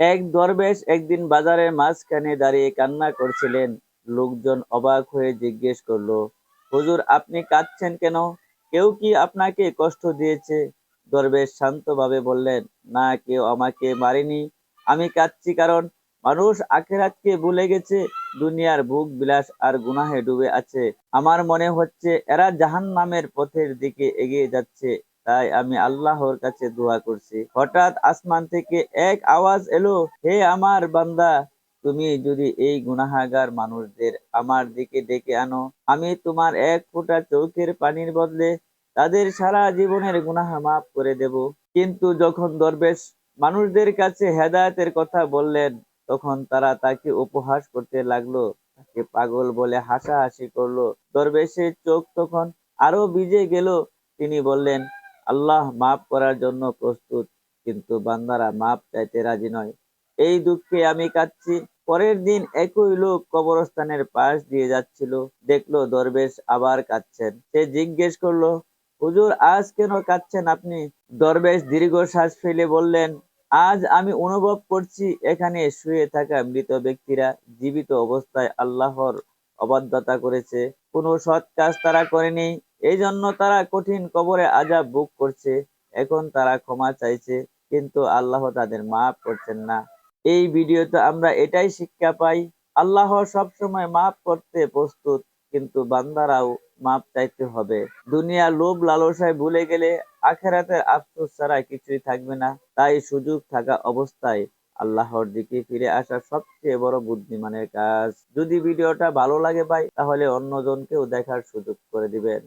এক দরবেশ একদিন বাজারের মাঝখানে দাঁড়িয়ে কান্না করছিলেন। লোকজন অবাক হয়ে জিজ্ঞেস করল, হুজুর, আপনি কাঁদছেন কেন? কেউ কি আপনাকে কষ্ট দিয়েছে? দরবেশ শান্তভাবে বললেন, না, কেউ আমাকে মারেনি। আমি কাঁদছি কারণ মানুষ আখেরাতকে ভুলে গেছে। দুনিয়ার ভোগ বিলাস আর গুনাহে ডুবে আছে। আমার মনে হচ্ছে এরা জাহান নামের পথের দিকে এগিয়ে যাচ্ছে। তাই আমি আল্লাহর কাছে দোয়া করছি। হঠাৎ আসমান থেকে এক আওয়াজ এলো, হে আমার বান্দা, তুমি যদি এই গুনাহাগার মানুষদের আমার দিকে ডেকে আনো, আমি তোমার এক ফোঁটা চোখের পানির বদলে তাদের সারা জীবনের গুনাহ মাফ করে দেব। কিন্তু যখন দরবেশ মানুষদের কাছে হেদায়তের কথা বললেন, তখন তারা তাকে উপহাস করতে লাগল, তাকে পাগল বলে হাসাহাসি করল। দরবেশের চোখ তখন আরও ভিজে গেল। তিনি বললেন আল্লাহ মাফ করার জন্য প্রস্তুত, কিন্তু বান্দারা মাফ চাইতে রাজি নয়। এই দুঃখে আমি কাঁদছি। পরের দিন একই লোক কবরস্থানের পাশ দিয়ে যাচ্ছিল। দেখল দরবেশ আবার কাঁদছেন। সে জিজ্ঞেস করল, হুজুর, আজ কেন কাঁদছেন আপনি? দরবেশ দীর্ঘ শ্বাস ফেলে বললেন, আজ আমি অনুভব করছি এখানে শুয়ে থাকা মৃত ব্যক্তিরা জীবিত অবস্থায় আল্লাহর অবাধ্যতা করেছে। কোনো সৎ কাজ তারা করেনি। এই জন্য তারা কঠিন কবরে আজাব বুক করছে, এখন তারা ক্ষমা চাইছে, কিন্তু আল্লাহ তাদের মাফ করছেন না। এই ভিডিওতে আমরা এটাই শিক্ষা পাই, আল্লাহ সবসময় মাফ করতে প্রস্তুত, কিন্তু বান্দারাও মাপ চাইতে হবে। দুনিয়া লোভ লালসায় ভুলে গেলে আখেরাতের আফসোস ছাড়া কিছুই থাকবে না, তাই সুযোগ থাকা অবস্থায় আল্লাহর দিকে ফিরে আসা সবচেয়ে বড় বুদ্ধিমানের কাজ। যদি ভিডিওটা ভালো লাগে ভাই, তাহলে অন্যজনকেও দেখার সুযোগ করে দিবেন।